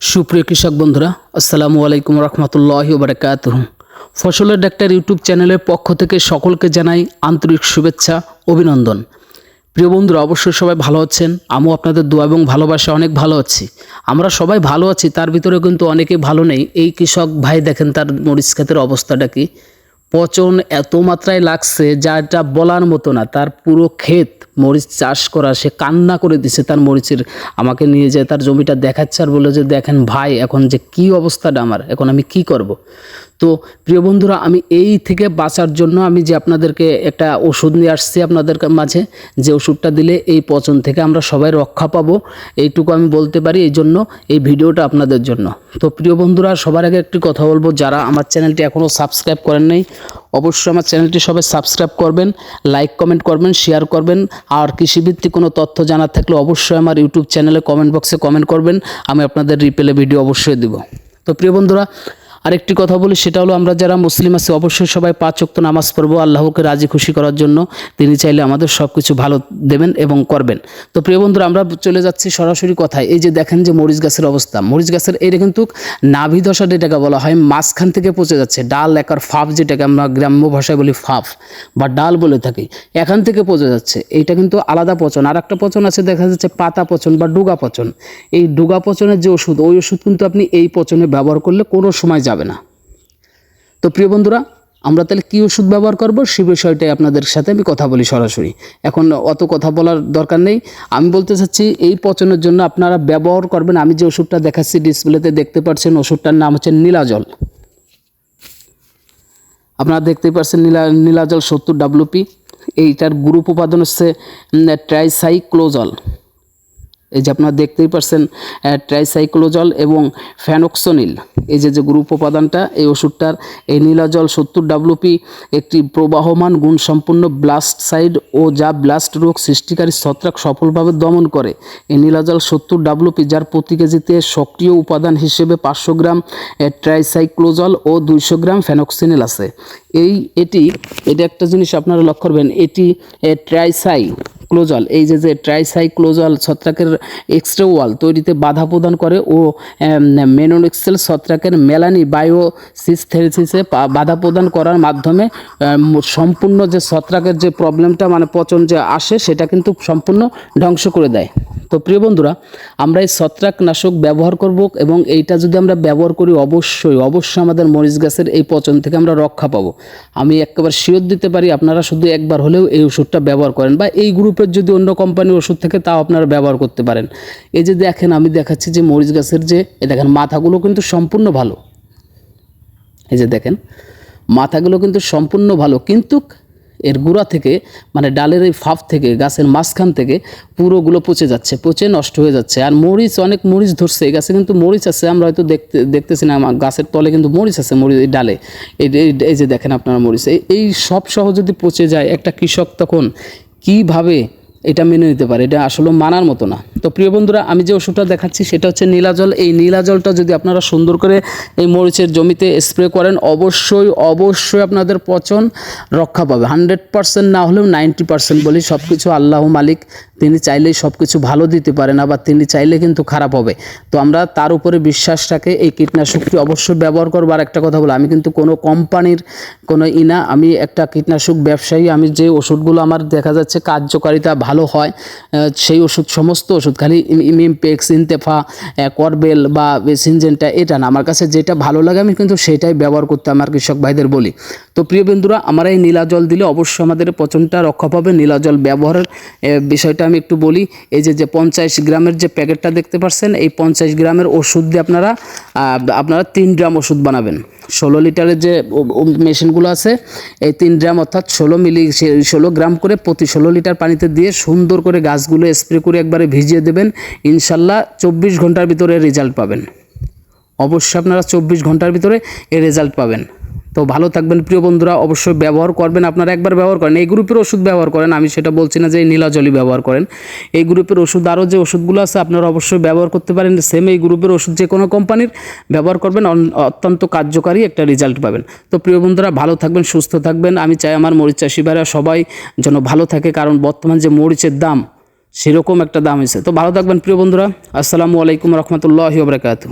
সুপ্রিয় কৃষক বন্ধুরা, আসসালামু আলাইকুম রহমতুল্লাহ বারকাত ফসলের ডাক্তার ইউটিউব চ্যানেলের পক্ষ থেকে সকলকে জানাই আন্তরিক শুভেচ্ছা, অভিনন্দন। প্রিয় বন্ধুরা, অবশ্যই সবাই ভালো আছেন, আমিও আপনাদের দোয়া এবং ভালোবাসা অনেক ভালো আছি। আমরা সবাই ভালো আছি, তার ভিতরে কিন্তু অনেকে ভালো নেই। এই কৃষক ভাই দেখেন তার মরিচ ক্ষেতের অবস্থাটা কি। পচন এত মাত্রায় লাগছে যা এটা বলার মতো না, তার পুরো ক্ষেত মরিচ চাষ করা, সে কান্না করে দিছে তার মরিচের, আমাকে নিয়ে যায় তার জমিটা দেখাচ্ছে আর বলে যে দেখেন ভাই, এখন যে কি অবস্থাটা আমার, এখন আমি কি করব। তো প্রিয় বন্ধুরা, আমি এই থেকে বাঁচার জন্য আমি যে আপনাদেরকে একটা ওষুধ নিয়ে আসছি আপনাদের মাঝে, যে ওষুধটা দিলে এই পচন থেকে আমরা সবাই রক্ষা পাবো, এইটুকু আমি বলতে পারি এই জন্য এই ভিডিওটা আপনাদের জন্য। তো প্রিয় বন্ধুরা, সবার আগে একটি কথা বলব, যারা আমার চ্যানেলটি এখনও সাবস্ক্রাইব করেন নাই, অবশ্যই আমার চ্যানেলটি সবাই সাবস্ক্রাইব করবেন, লাইক, কমেন্ট করবেন, শেয়ার করবেন, আর কৃষিভিত্তিক কোনো তথ্য জানার থাকলে অবশ্যই আমার ইউটিউব চ্যানেলে কমেন্ট বক্সে কমেন্ট করবেন, আমি আপনাদের রিপেলে ভিডিও অবশ্যই দেব। তো প্রিয় বন্ধুরা আরেকটি কথা বলি, সেটা হলো আমরা যারা মুসলিম আছি, অবশ্যই সবাই পাঁচ ওয়াক্ত নামাজ পড়ব, আল্লাহকে রাজি খুশি করার জন্য। তিনি চাইলে আমাদের সব কিছু ভালো দেবেন এবং করবেন। তো প্রিয় বন্ধুরা, আমরা চলে যাচ্ছি সরাসরি কথায়। এই যে দেখেন যে মরিচ গাছের অবস্থা। মরিচ গাছের এটা কিন্তু নাভি দশা যেটাকে বলা হয়, মাঝখান থেকে পচে যাচ্ছে। ডাল, একার ফাফ যেটাকে আমরা গ্রাম্য ভাষায় বলি ফাফ বা ডাল বলে থাকি, এখান থেকে পচে যাচ্ছে। এইটা কিন্তু আলাদা পচন। আর একটা পচন আছে, দেখা যাচ্ছে পাতা পচন বা ডুগা পচন। এই ডুগা পচনের যে ওষুধ, ওই ওষুধ কিন্তু আপনি এই পচনে ব্যবহার করলে কোনো সময় যাবে না। তো প্রিয় বন্ধুরা, আমরা তাহলে কী ওষুধ ব্যবহার করব সে বিষয়টাই আপনাদের সাথে আমি কথা বলি সরাসরি। এখন অত কথা বলার দরকার নেই। আমি বলতে চাচ্ছি, এই পচনের জন্য আপনারা ব্যবহার করবেন। আমি যে ওষুধটা দেখাচ্ছি, ডিসপ্লেতে দেখতে পাচ্ছেন, ওষুধটার নাম হচ্ছে নীলাজল। আপনারা দেখতেই পাচ্ছেন, নীলা, নীলাজল সত্তর ডাব্লুপি এইটার গ্রুপ উপাদান হচ্ছে ট্রাইসাইক্লোজল এই যে আপনারা দেখতেই পারছেন ট্রাইসাইক্লোজল এবং ফ্যানোক্সোনিল এই যে যে গ্রুপ উপাদানটা, এই ওষুধটার এই নীলাজল সত্তর ডাব্লুপি একটি প্রবাহমান গুণসম্পন্ন ব্লাস্ট সাইড ও যা ব্লাস্ট রোগ সৃষ্টিকারী ছত্রাক সফলভাবে দমন করে। এই নীলাজল সত্তর ডাব্লুপি যার প্রতি কেজিতে সক্রিয় উপাদান হিসেবে পাঁচশো গ্রাম ট্রাইসাইক্লোজল ও দুইশো গ্রাম ফ্যানোক্সিনিল আছে। এই, এটি, এটা একটা জিনিস আপনারা লক্ষ্য করবেন, এটি ট্রাইসাই ক্লোজল এই যে যে ট্রাইসাইক্লোজল ছত্রাকের এক্সট্রা ওয়াল তৈরিতে বাধা প্রদান করে ও মেনোনিক্সেল ছত্রাকের মেলানি বায়ো সিস্থেরিসিসে বাধা প্রদান করার মাধ্যমে সম্পূর্ণ যে ছত্রাকের যে প্রবলেমটা মানে পচন যে আসে, সেটা কিন্তু সম্পূর্ণ ধ্বংস করে দেয়। তো প্রিয় বন্ধুরা, আমরা এই ছত্রাকনাশক ব্যবহার করব এবং এইটা যদি আমরা ব্যবহার করি অবশ্যই অবশ্যই আমাদের মরিচ গাছের এই পচন থেকে আমরা রক্ষা পাবো। আমি একেবারে শিওর দিতে পারি, আপনারা শুধু একবার হলেও এই ওষুধটা ব্যবহার করেন বা এই গ্রুপের যদি অন্য কোম্পানির ওষুধ থেকে তাও আপনারা ব্যবহার করতে পারেন। এই যে দেখেন, আমি দেখাচ্ছি যে মরিচ গাছের যে, এ দেখেন, মাথাগুলো কিন্তু সম্পূর্ণ ভালো। এই যে দেখেন, মাথাগুলো কিন্তু সম্পূর্ণ ভালো, কিন্তু এর গুঁড়া থেকে মানে ডালের এই ফাঁপ থেকে, গাছের মাঝখান থেকে পুরোগুলো পচে যাচ্ছে, পচে নষ্ট হয়ে যাচ্ছে। আর মরিচ, অনেক মরিচ ধরছে, এই গাছে কিন্তু মরিচ আছে, আমরা হয়তো দেখতে, দেখতেছি না গাছের তলে কিন্তু মরিচ আছে, মরিচ, এই ডালে। এই যে দেখেন আপনারা মরিচ এই সব সহ যদি পচে যায় একটা কৃষক তখন কীভাবে এটা মেনে নিতে পারে? এটা আসলে মানার মতো না। তো প্রিয় বন্ধুরা, আমি যে ওষুধটা দেখাচ্ছি সেটা হচ্ছে নীলাজল। এই নীলাজলটা যদি আপনারা সুন্দর করে এই মরিচের জমিতে স্প্রে করেন, অবশ্যই অবশ্যই আপনাদের পচন রক্ষা পাবে। হান্ড্রেড পার্সেন্ট না হলেও নাইনটি পার্সেন্ট বলি সব কিছু আল্লাহ মালিক, তিনি চাইলেই সব কিছু ভালো দিতে পারেন আবার তিনি চাইলে কিন্তু খারাপ হবে। তো আমরা তার উপরে বিশ্বাস রাখে, এই কীটনাশকটি অবশ্যই ব্যবহার করব। আর একটা কথা বলো, আমি কিন্তু কোনো কোম্পানির, কোনো ইনা, আমি একটা কীটনাশক ব্যবসায়ী, আমি যে ওষুধগুলো আমার দেখা যাচ্ছে কার্যকারিতা ভালো হয় সেই ওষুধ, সমস্ত ওষুধ খালি ইমিমপেক্স ইনতেফা করবেল বা সিনজেনটা, এটা না। আমার কাছে যেটা ভালো লাগে, আমি কিন্তু সেটাই ব্যবহার করতে আমার কৃষক ভাইদের বলি। তো প্রিয় বন্ধুরা, আমরা এই নীলা জল দিলে অবশ্যই আমাদের পচনটা রক্ষা পাবে। নীলা জল ব্যবহারের বিষয়টা আমি একটু বলি। এই যে যে পঞ্চাশ গ্রামের যে প্যাকেটটা দেখতে পাচ্ছেন এই পঞ্চাশ গ্রামের ওষুধ দিয়ে আপনারা আপনারা তিন গ্রাম ওষুধ বানাবেন। ষোলো লিটারের যে মেশিনগুলো আছে, এই তিন গ্রাম অর্থাৎ ষোলো মিলি ষোলো গ্রাম করে প্রতি ষোলো লিটার পানিতে দিয়ে সুন্দর করে গাছগুলো স্প্রে করে একবারে ভিজিয়ে দেবেন। ইনশাল্লাহ চব্বিশ ঘণ্টার ভিতরে রেজাল্ট পাবেন। অবশ্যই আপনারা চব্বিশ ঘণ্টার ভিতরে এ রেজাল্ট পাবেন। তো ভালো থাকবেন প্রিয় বন্ধুরা, অবশ্যই ব্যবহার করবেন। আপনারা একবার ব্যবহার করেন। এই গ্রুপের ওষুধ ব্যবহার করেন। আমি সেটা বলছি না যে নীলাজলি ব্যবহার করেন। এই গ্রুপের ওষুধ, আরও যে ওষুধগুলো আছে, আপনারা অবশ্যই ব্যবহার করতে পারেন। সেম এই গ্রুপের ওষুধ যে কোনো কোম্পানির ব্যবহার করবেন। অত্যন্ত কার্যকারী একটা রেজাল্ট পাবেন। তো প্রিয় বন্ধুরা, ভালো থাকবেন, সুস্থ থাকবেন। আমি চাই আমার মরিচ চাষি ভাইরা সবাই যেন ভালো থাকে, কারণ বর্তমান যে মরিচের দাম, সেরকম একটা দাম হয়েছে। তো ভালো থাকবেন প্রিয় বন্ধুরা। আসসালামু আলাইকুম রহমতুল্লাহ বরকাতু